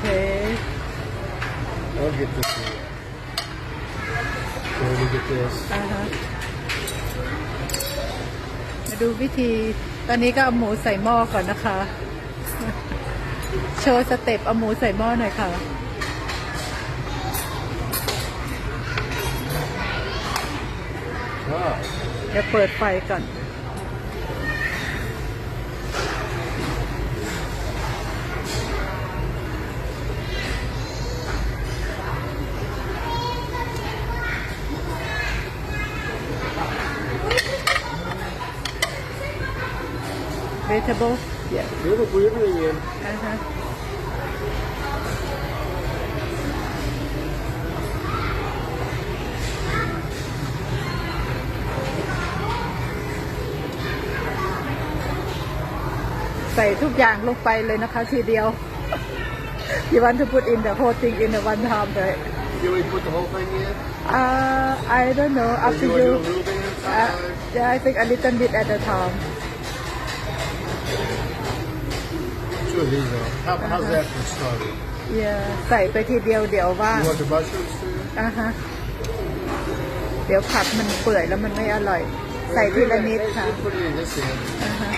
เคแล้วเห็ดตัวตั me get this. Uh huh. มาดูวิธีตอนนี้ก็เอาหมูใส่หม้อก่อนนะคะ โชว์สเต็ปเอาหมูใส่หม้อหน่อยค่ะเดี๋ยวเปิดไฟก่อน Vegetable? Yeah. You have green onion. Uh-huh. ใส่ทุกอย่างลงไปเลยนะคะทีเดียว You want to put in the whole thing in the one time, right? You want put the whole thing in? Uh, I don't know. Up to you. you. Uh, yeah, I think a little bit at a time. to h i ใส่ไปทีเดียวเดี๋ยวว่าอ่ะฮะเดี๋ยวผัดมันเปื่อยแล้วมันไม่อร่อย ใส่ทีละนิดค่ะอ่าฮะ